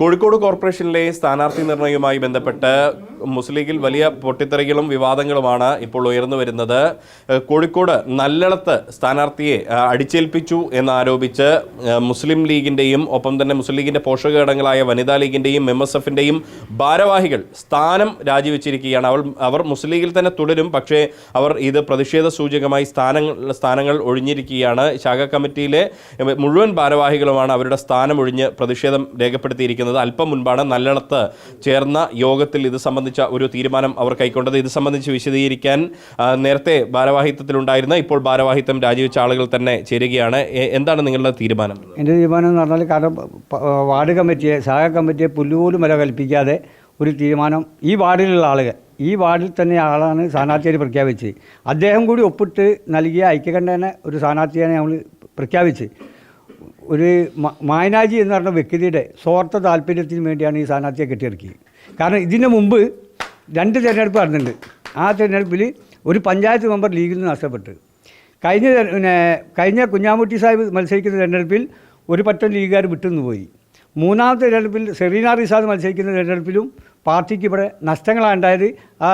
കോഴിക്കോട് കോർപ്പറേഷനിലെ സ്ഥാനാർത്ഥി നിർണയവുമായി ബന്ധപ്പെട്ട് മുസ്ലിം ലീഗിൽ വലിയ പൊട്ടിത്തെറികളും വിവാദങ്ങളുമാണ് ഇപ്പോൾ ഉയർന്നു വരുന്നത്. കോഴിക്കോട് നല്ലളത്ത് സ്ഥാനാർത്ഥിയെ അടിച്ചേൽപ്പിച്ചു എന്നാരോപിച്ച് മുസ്ലിം ലീഗിന്റെയും ഒപ്പം തന്നെ മുസ്ലിം ലീഗിന്റെ പോഷകഘടകങ്ങളായ വനിതാ ലീഗിന്റെയും എം എസ് എഫിന്റെയും ഭാരവാഹികൾ സ്ഥാനം രാജിവെച്ചിരിക്കുകയാണ്. അവൾ അവർ മുസ്ലിം ലീഗിൽ തന്നെ തുടരും. പക്ഷേ അവർ ഇത് പ്രതിഷേധ സൂചകമായി സ്ഥാനങ്ങൾ സ്ഥാനങ്ങൾ ഒഴിഞ്ഞിരിക്കുകയാണ്. ശാഖാ കമ്മിറ്റിയിലെ മുഴുവൻ ഭാരവാഹികളുമാണ് അവരുടെ സ്ഥാനം ഒഴിഞ്ഞ് പ്രതിഷേധം രേഖപ്പെടുത്തിയിരിക്കുന്നത്. അല്പം മുൻപാണ് നല്ലണത്ത് ചേർന്ന യോഗത്തിൽ ഇത് സംബന്ധിച്ച ഒരു തീരുമാനം അവർ കൈക്കൊണ്ടത്. ഇത് സംബന്ധിച്ച് വിശദീകരിക്കാൻ നേരത്തെ ഭാരവാഹിത്വത്തിലുണ്ടായിരുന്ന ഇപ്പോൾ ഭാരവാഹിത്വം രാജിവെച്ച ആളുകൾ തന്നെ ചേരുകയാണ്. എന്താണ് നിങ്ങളുടെ തീരുമാനം? എന്റെ തീരുമാനം എന്ന് പറഞ്ഞാൽ കാരണം വാർഡ് കമ്മിറ്റിയെ സഹായ കമ്മിറ്റിയെ പുല്ലുപോലും വില കൽപ്പിക്കാതെ ഒരു തീരുമാനം ഈ വാർഡിലുള്ള ആളുകൾ ഈ വാർഡിൽ തന്നെ ആളാണ് സ്ഥാനാർത്ഥിയെ പ്രഖ്യാപിച്ചത്. അദ്ദേഹം കൂടി ഒപ്പിട്ട് നൽകിയ ഐക്യകണ്ഠേന ഒരു സ്ഥാനാർത്ഥിയെ നമ്മൾ പ്രഖ്യാപിച്ച് ഒരു മായനാജി എന്ന് പറഞ്ഞ വ്യക്തിയുടെ സ്വാർത്ഥ താല്പര്യത്തിന് വേണ്ടിയാണ് ഈ സ്ഥാനാർത്ഥിയെ കെട്ടിയിറക്കിയത്. കാരണം ഇതിന് മുമ്പ് രണ്ട് തിരഞ്ഞെടുപ്പ് നടന്നിട്ടുണ്ട്. ആ തിരഞ്ഞെടുപ്പിൽ ഒരു പഞ്ചായത്ത് മെമ്പർ ലീഗിൽ നിന്ന് നഷ്ടപ്പെട്ടു. കഴിഞ്ഞ പിന്നെ കഴിഞ്ഞ കുഞ്ഞാമുട്ടി സാഹിബ് മത്സരിക്കുന്ന തിരഞ്ഞെടുപ്പിൽ ഒരു പറ്റം ലീഗുകാർ വിട്ടുനിന്ന് പോയി. മൂന്നാമത്തെ തിരഞ്ഞെടുപ്പിൽ സെറീന റിസാദ് മത്സരിക്കുന്ന തിരഞ്ഞെടുപ്പിലും പാർട്ടിക്ക് ഇവിടെ നഷ്ടങ്ങളാണ് ഉണ്ടായത്. ആ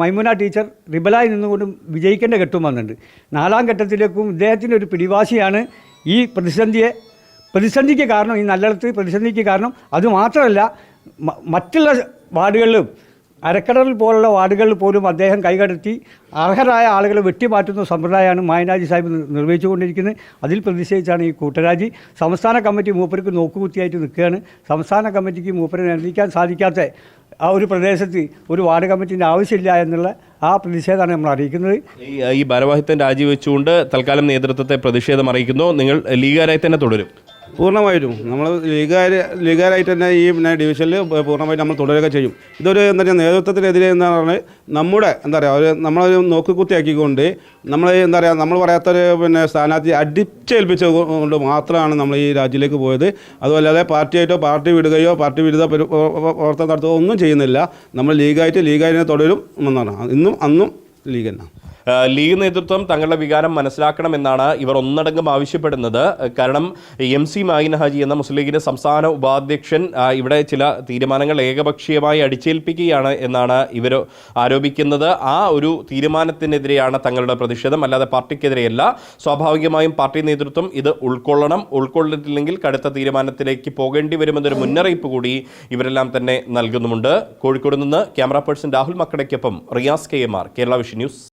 മൈമുന ടീച്ചർ റിബലായി നിന്നുകൊണ്ടും വിജയിക്കേണ്ട ഘട്ടം വന്നിട്ടുണ്ട്. നാലാം ഘട്ടത്തിലേക്കും ഇദ്ദേഹത്തിന്റെ ഒരു പിടിവാശിയാണ് ഈ പ്രതിസന്ധിയെ പ്രതിസന്ധിക്ക് കാരണം ഈ നല്ലടത്ത് പ്രതിസന്ധിക്ക് കാരണം അതുമാത്രമല്ല മറ്റുള്ള വാർഡുകളിലും അരക്കടൽ പോലുള്ള വാർഡുകളിൽ പോലും അദ്ദേഹം കൈകടത്തി അർഹരായ ആളുകളെ വെട്ടിമാറ്റുന്ന സമ്പ്രദായമാണ് മായനാജി സാഹിബ് നിർ- നിർവഹിച്ചുകൊണ്ടിരിക്കുന്നത്. അതിൽ പ്രതിഷേധിച്ചാണ് ഈ കൂട്ടരാജി. സംസ്ഥാന കമ്മിറ്റി മൂപ്പർക്ക് നോക്കുകുത്തിയായിട്ട് നിൽക്കുകയാണ്. സംസ്ഥാന കമ്മിറ്റിക്ക് മൂപ്പരെ നിയന്ത്രിക്കാൻ സാധിക്കാത്ത ആ ഒരു പ്രദേശത്ത് ഒരു വാർഡ് കമ്മിറ്റിന്റെ ആവശ്യമില്ല എന്നുള്ള ആ പ്രതിഷേധമാണ് നമ്മൾ അറിയിക്കുന്നത്. ഈ ഭാരവാഹിത്വം രാജിവെച്ചുകൊണ്ട് തൽക്കാലം നേതൃത്വത്തെ പ്രതിഷേധം അറിയിക്കുന്നു. നിങ്ങൾ ലീഗാരായി തന്നെ തുടരും. പൂർണമായിട്ടും. നമ്മൾ ലീഗാര് ലീഗാരായിട്ട് തന്നെ ഈ പിന്നെ ഡിവിഷനിൽ പൂർണമായിട്ട് നമ്മൾ തുടരുക ചെയ്യും. ഇതൊരു എന്താ പറയുക നേതൃത്വത്തിനെതിരെ എന്ന് പറഞ്ഞാൽ നമ്മുടെ എന്താ പറയുക ഒരു നമ്മളൊരു നോക്കുകുത്തിയാക്കിക്കൊണ്ട് നമ്മൾ എന്താ പറയുക നമ്മൾ പറയാത്തൊരു പിന്നെ സ്ഥാനാർത്ഥി അടിച്ചേൽപ്പിച്ച കൊണ്ട് മാത്രമാണ് നമ്മൾ ഈ രാജ്യത്തിലേക്ക് പോയത്. അതുമല്ലാതെ പാർട്ടിയായിട്ടോ പാർട്ടി വിടുകയോ പാർട്ടി വിരുദ്ധ പരി- പ്രവർത്തനം നടത്തുകയോ ഒന്നും ചെയ്യുന്നില്ല. നമ്മൾ ലീഗായിട്ട് ലീഗായിട്ട് തുടരും എന്നാണ്. ഇന്നും അന്നും ലീഗ് തന്നെ ലീഗ് നേതൃത്വം തങ്ങളുടെ വികാരം മനസ്സിലാക്കണമെന്നാണ് ഇവർ ഒന്നടങ്കം ആവശ്യപ്പെടുന്നത്. കാരണം എം സി മായിൻ ഹാജി എന്ന മുസ്ലിം ലീഗിന്റെ സംസ്ഥാന ഉപാധ്യക്ഷൻ ഇവിടെ ചില തീരുമാനങ്ങൾ ഏകപക്ഷീയമായി അടിച്ചേൽപ്പിക്കുകയാണ് എന്നാണ് ഇവർ ആരോപിക്കുന്നത്. ആ ഒരു തീരുമാനത്തിനെതിരെയാണ് തങ്ങളുടെ പ്രതിഷേധം. അല്ലാതെ പാർട്ടിക്കെതിരെയല്ല. സ്വാഭാവികമായും പാർട്ടി നേതൃത്വം ഇത് ഉൾക്കൊള്ളണം. ഉൾക്കൊള്ളിട്ടില്ലെങ്കിൽ കടുത്ത തീരുമാനത്തിലേക്ക് പോകേണ്ടി വരുമെന്നൊരു മുന്നറിയിപ്പ് കൂടി ഇവരെല്ലാം തന്നെ നൽകുന്നുമുണ്ട്. കോഴിക്കോട് നിന്ന് camera person Rahul മക്കടയ്ക്കൊപ്പം Riyas K M R Kerala vision news.